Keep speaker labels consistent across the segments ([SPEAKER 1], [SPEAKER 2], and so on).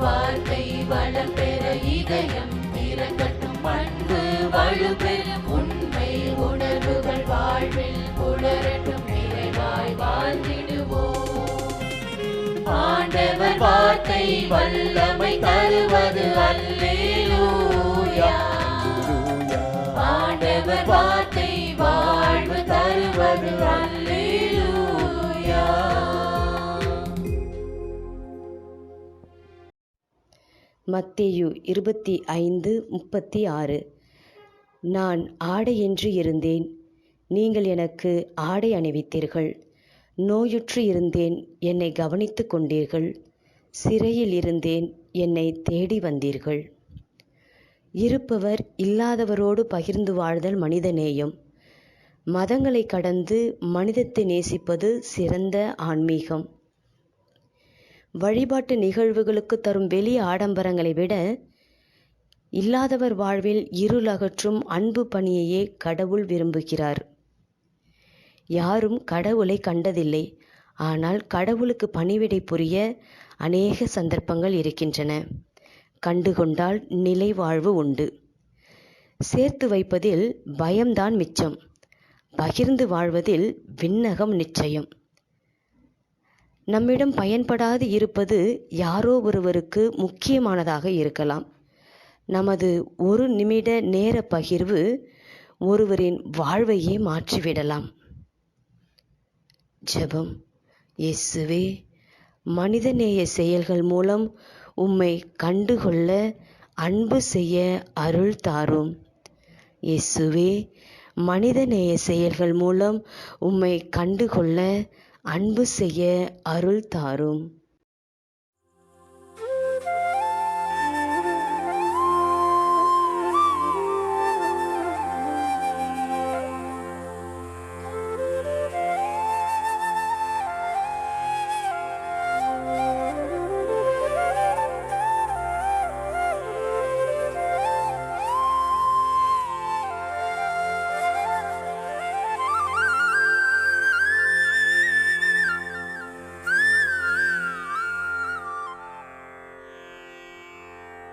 [SPEAKER 1] வார்த்தை வளம் பெற இதயம் திறக்கட்டும் அன்பு வலுப்பெறும் உண்மை. உணர்வுகள் வாழ்வில் புலரட்டும் நிறைவாய் வாழ்ந்திடுவோம். ஆண்டவர் வார்த்தை வல்லமை தருவது அல்லேலூயா. ஆண்டவர் வார்த்தை வாழ்வு தருவது அல்லேலூயா
[SPEAKER 2] மத்தேயு இருபத்தி ஐந்து முப்பத்தி ஆறு. நான் ஆடையின்றி இருந்தேன். நீங்கள் எனக்கு ஆடை அணிவித்தீர்கள். நோயுற்று இருந்தேன். என்னை கவனித்து கொண்டீர்கள். சிறையில் இருந்தேன். என்னை தேடி வந்தீர்கள். இருப்பவர் இல்லாதவரோடு பகிர்ந்து வாழ்தல் மனிதநேயம். மதங்களை கடந்து மனிதத்தை நேசிப்பது சிறந்த ஆன்மீகம். வழிபாட்டு நிகழ்வுகளுக்கு தரும் வெளி ஆடம்பரங்களை விட இல்லாதவர் வாழ்வில் இருள் அகற்றும் அன்பு பணியையே கடவுள் விரும்புகிறார். யாரும் கடவுளை கண்டதில்லை. ஆனால் கடவுளுக்கு பணிவிடை புரிய அநேக சந்தர்ப்பங்கள் இருக்கின்றன. கண்டுகொண்டால் நிலை வாழ்வு உண்டு. சேர்த்து வைப்பதில் பயம்தான் மிச்சம். பகிர்ந்து வாழ்வதில் விண்ணகம் நிச்சயம். நம்மிடம் பயன்படாது இருப்பது யாரோ ஒருவருக்கு முக்கியமானதாக இருக்கலாம். நமது ஒரு நிமிட நேர பகிர்வு ஒருவரின் வாழ்வையே மாற்றிவிடலாம். ஜெபம். இயேசுவே மனிதநேய செயல்கள் மூலம் உம்மை கண்டுகொள்ள அன்பு செய்ய அருள் தாரும். இயேசுவே மனிதநேய செயல்கள் மூலம் உம்மை கண்டுகொள்ள அன்பு செய்ய அருள் தாரும்.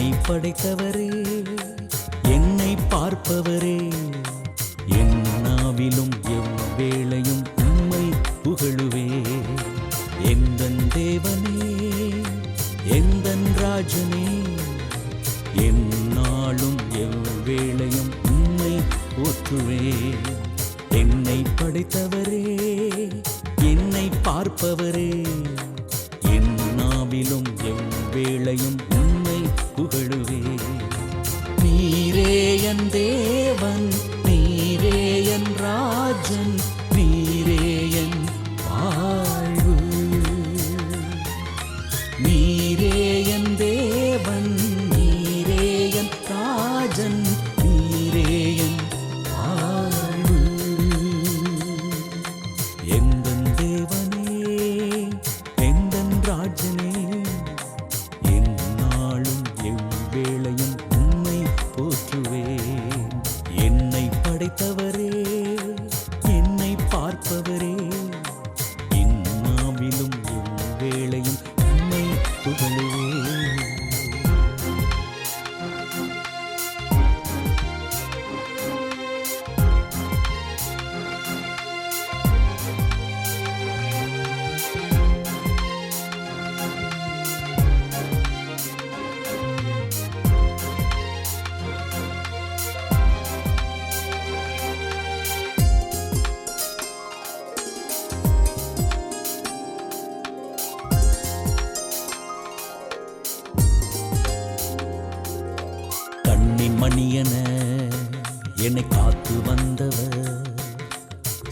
[SPEAKER 3] என்னை படைத்தவரே என்னை பார்ப்பவரே. என் என்னாவிலும் எவ்வேளையும் உம்மை புகழுவே. எந்தன் தேவனே எந்தன் ராஜனே. என்னாலும் எவ்வேளையும் உம்மை போற்றுவே. என்னை படைத்தவரே என்னை பார்ப்பவரே. என் என்னாவிலும் எவ்வேளையும் ಬಂದೇ mm-hmm.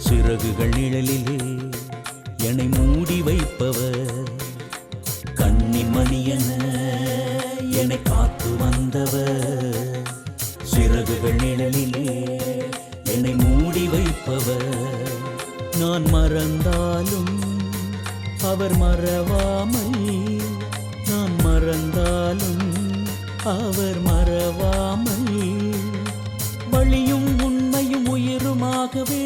[SPEAKER 3] சிறகுகள் நிழலிலே என்னை மூடி வைப்பவர். கண்ணிமணியன என்னை காத்து வந்தவர். சிறகுகள் நிழலிலே என்னை மூடி வைப்பவர். நான் மறந்தாலும் அவர் மறவாமல் நான் மறந்தாலும் அவர் மறவாமல். வழியும் உண்மையும் உயிருமாகவே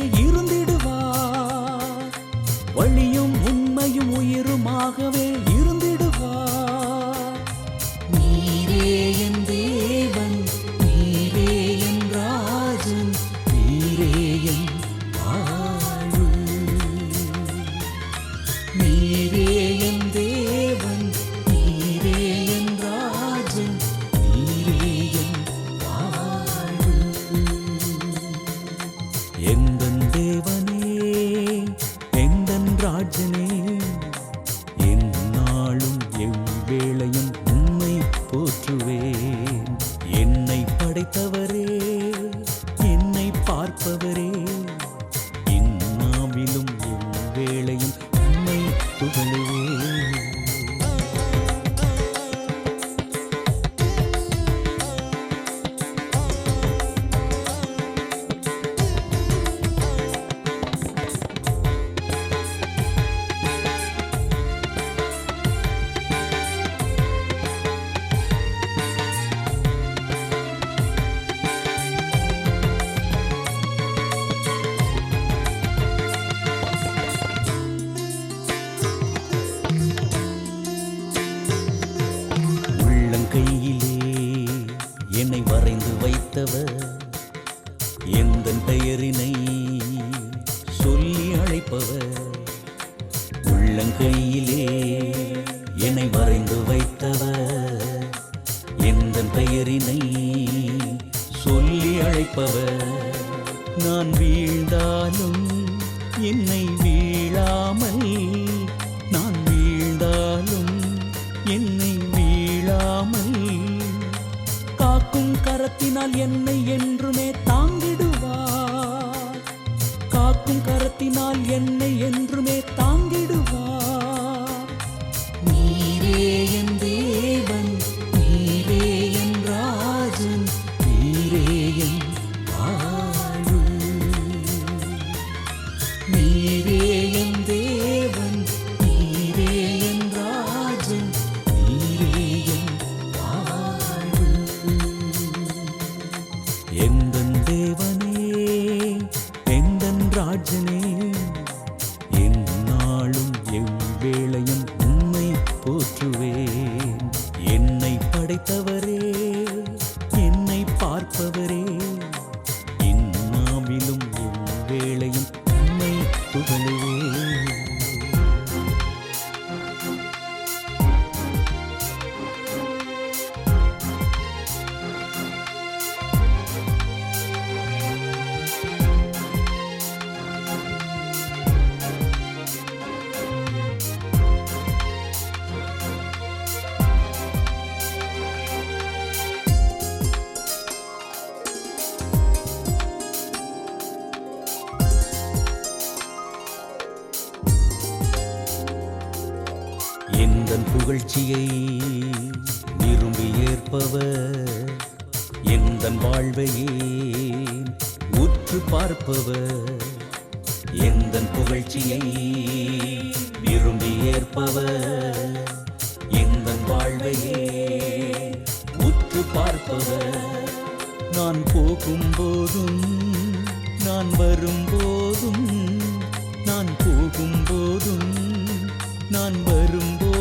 [SPEAKER 3] 好喝美 பார்ப்பவரே. என்னை என்றுமே தாங்கிடுவார். காக்கும் கரத்தினால் என்னை என்றுமே தாங்கிடுவார். வேளையும் உம்மை போற்றுவேன். என்னை படைத்தவரே புகழ்ச்சியை விரும்பி ஏற்பவர். எந்தன் வாழ்வையே உற்று பார்ப்பவர். எந்தன் புகழ்ச்சியை விரும்பி ஏற்பவர். எந்தன் வாழ்வையே உற்று பார்ப்பவர். நான் போகும்போதும் நான் வரும்போதும் நான் போகும்போதும் நான் வரும்போதும்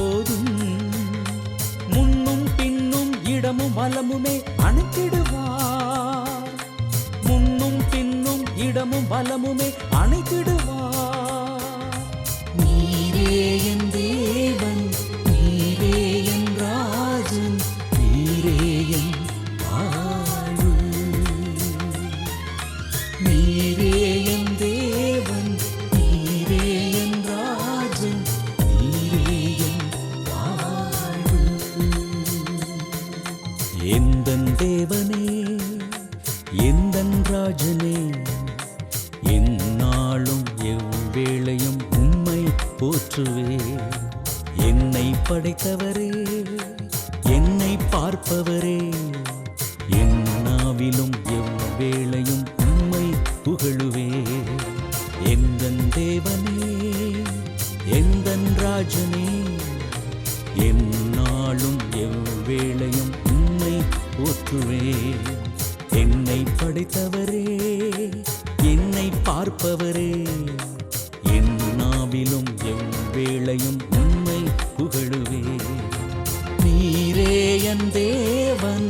[SPEAKER 3] வலமுமே அணைத்திடுவார். முன்னும் பின்னும் இடமும் வலமுமே எந்தன் தேவனே எந்தன் ராஜனே என்னாலும் எவ்வேளையும் உண்மை போற்றுவே. என்னை படைத்தவரே என்னை பார்ப்பவரே என்னாவிலும் எவ்வேளையும் உண்மை புகழுவே. எந்தன் தேவனே எந்தன் ராஜனே என்னாலும் எவ்வேளையும் போற்றுவே என்னை படைத்தவரே என்னை பார்ப்பவரே. என் நாவிலும் எவ்வேளையும் உண்மை புகழுவே நீரே என் தேவன்